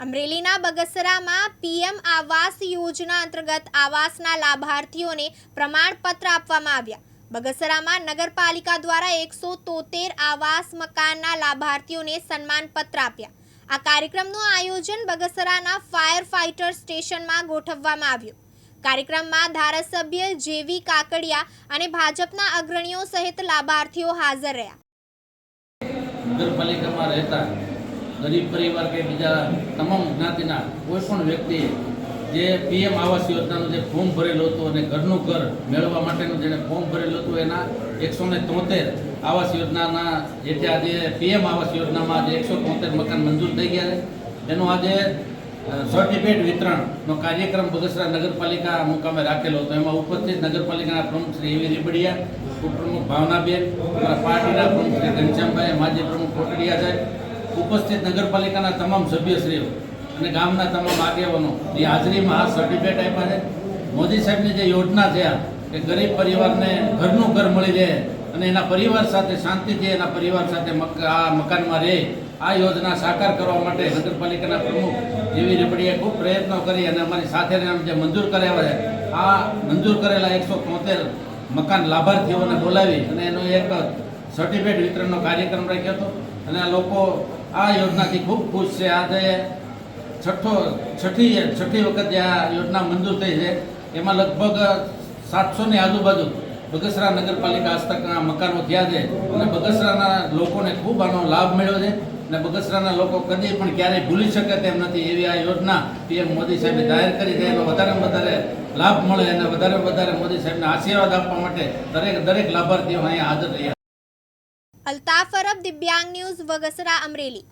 અમરેલીના બગસરામાં પીએમ આવાસ યોજના અંતર્ગત આવાસના લાભાર્થીઓને પ્રમાણપત્ર આપવામાં આવ્યા. બગસરામાં નગરપાલિકા દ્વારા એકસો તોતેર આવાસ મકાનના લાભાર્થીઓને સન્માનપત્ર આપ્યા. આ કાર્યક્રમનું આયોજન બગસરાના ફાયર ફાઇટર સ્ટેશનમાં ગોઠવવામાં આવ્યું. કાર્યક્રમમાં ધારાસભ્ય જેવી કાકડિયા અને ભાજપના અગ્રણીઓ સહિત લાભાર્થીઓ હાજર રહ્યા. નગરપાલિકામાં રહેતા ગરીબ પરિવાર કે બીજા તમામ જ્ઞાતિના કોઈ પણ વ્યક્તિએ જે પીએમ આવાસ યોજનાનું જે ફોર્મ ભરેલું હતું અને ઘરનું ઘર મેળવવા માટેનું જેણે ફોર્મ ભરેલું હતું, એના એકસો ને તોતેર આવાસ યોજનાના જે આજે પીએમ આવાસ યોજનામાં જે એકસો તોતેર મકાન મંજૂર થઈ ગયા છે. એનું આજે સર્ટિફિકેટ વિતરણનો કાર્યક્રમ બગસરા નગરપાલિકા મુકામે રાખેલો હતો. એમાં ઉપસ્થિત નગરપાલિકાના પ્રમુખ શ્રી એવી રીબડિયા, ઉપપ્રમુખ ભાવનાબેન પાર્ટીના પ્રમુખ શ્રી ઘનશ્યામભાઈ, માજી પ્રમુખ કોટડિયા સાહેબ ઉપસ્થિત નગરપાલિકાના તમામ સભ્યશ્રીઓ અને ગામના તમામ આગેવાનો, એ હાજરીમાં આ સર્ટિફિકેટ આપ્યા છે. મોદી સાહેબની જે યોજના છે કે ગરીબ પરિવારને ઘરનું ઘર મળી રહે અને એના પરિવાર સાથે શાંતિથી એના પરિવાર સાથે આ મકાનમાં રહે, આ યોજના સાકાર કરવા માટે નગરપાલિકાના પ્રમુખ જેવી રેપડીએ ખૂબ પ્રયત્નો કરી અને અમારી સાથે જે મંજૂર કરાવ્યા છે, આ મંજૂર કરેલા એકસો મકાન લાભાર્થીઓને બોલાવી અને એનો એક સર્ટિફિકેટ વિતરણનો કાર્યક્રમ રાખ્યો હતો. અને આ લોકો આ યોજનાથી ખૂબ ખુશ છે. આજે છઠ્ઠો, છઠ્ઠી છઠ્ઠી વખત જે આ યોજના મંજૂર થઈ છે, એમાં લગભગ સાતસોની આજુબાજુ બગસરા નગરપાલિકા હસ્તકના મકાનો થયા છે. અને બગસરાના લોકોને ખૂબ આનો લાભ મળ્યો છે. અને બગસરાના લોકો કદી પણ ક્યારેય ભૂલી શકે તેમ નથી. એવી આ યોજના પીએમ મોદી સાહેબે જાહેર કરી છે. એનો વધારેમાં વધારે લાભ મળે અને વધારે વધારે મોદી સાહેબને આશીર્વાદ આપવા માટે દરેક દરેક લાભાર્થીઓ અહીંયા હાજર રહ્યા અલ્તાફ અરબ દિવ્યાંગ ન્યૂઝ વગસરા અમરેલી.